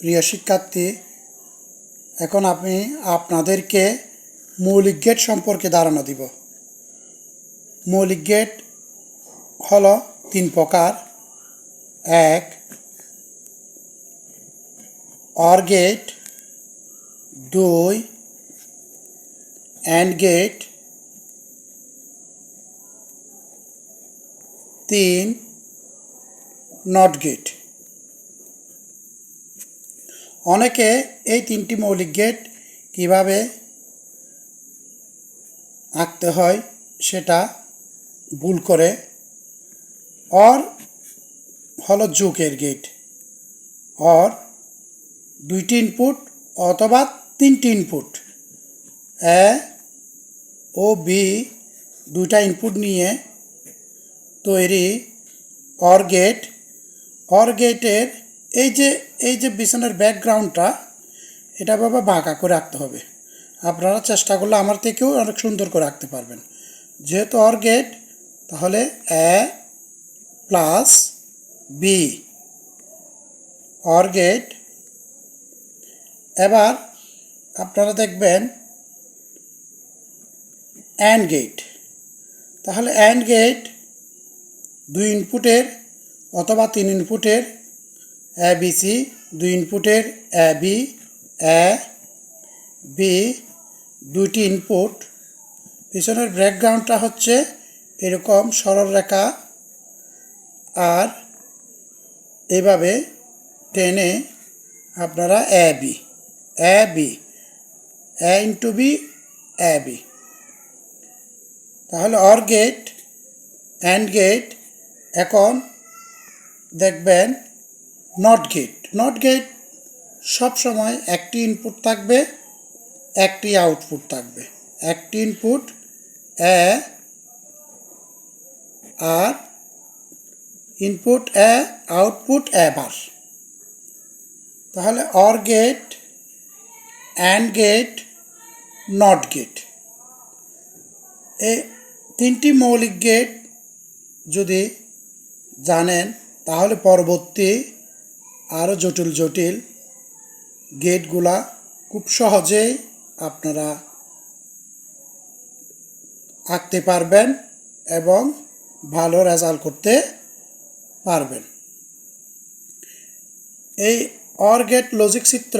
প্রিয় শিক্ষার্থী, এখন আমি আপনাদেরকে মৌলিক গেট সম্পর্কে ধারণা দিব। মৌলিক গেট হলো তিন প্রকার। এক, অর গেট। দুই অ্যান্ড গেট। তিন, নট গেট। অনেকে এই তিনটি মৌলিক গেট কীভাবে আঁকতে হয় সেটা ভুল করে অর হলো জোকের গেট অর দুইটি ইনপুট অথবা তিনটি ইনপুট এ ও বি দুইটা ইনপুট নিয়ে তৈরি অর গেট অর গেটের এই যে এই যে বিছানার ব্যাকগ্রাউন্ডটা এটা বাবা বাঁকা করে রাখতে হবে। আপনারা চেষ্টা করলে আমার থেকেও অনেক সুন্দর করে রাখতে পারবেন। যেহেতু অর গেট তাহলে A plus B OR gate এবার আপনারা দেখবেন অ্যান্ড গেট তাহলে অ্যান্ড গেট দুই ইনপুটের অথবা তিন ইনপুটের এ বি সি দুই ইনপুটের এ বি এ বি দুইটি ইনপুট পিছনের ব্যাকগ্রাউন্ডটা হচ্ছে এরকম সরল রেখা। আর এভাবে টেনে আপনারা A B A B A into B A B তাহলে অর গেট অ্যান্ড গেট এখন দেখবেন নট গেট নট গেট সব সময় একটি ইনপুট থাকবে, একটি আউটপুট থাকবে। একটি ইনপুট এ আর ইনপুট এ আউটপুট এ তাহলে OR gate AND gate NOT gate এই তিনটি মৌলিক গেট যদি জানেন, তাহলে পরবর্তী আরও জটিল জটিল গেটগুলা খুব সহজেই আপনারা আঁকতে পারবেন এবং ভালো রেজাল্ট করতে পারবেন। এই অর গেট লজিক চিত্র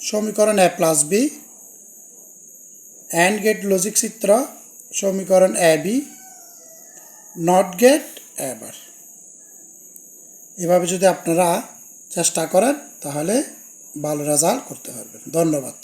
সমীকরণ A plus B, AND gate logic চিত্র সমীকরণ এ বি, নট গেট এবার। এভাবে যদি আপনারা চেষ্টা করেন তাহলে ভালো রেজাল্ট করতে পারবেন। ধন্যবাদ।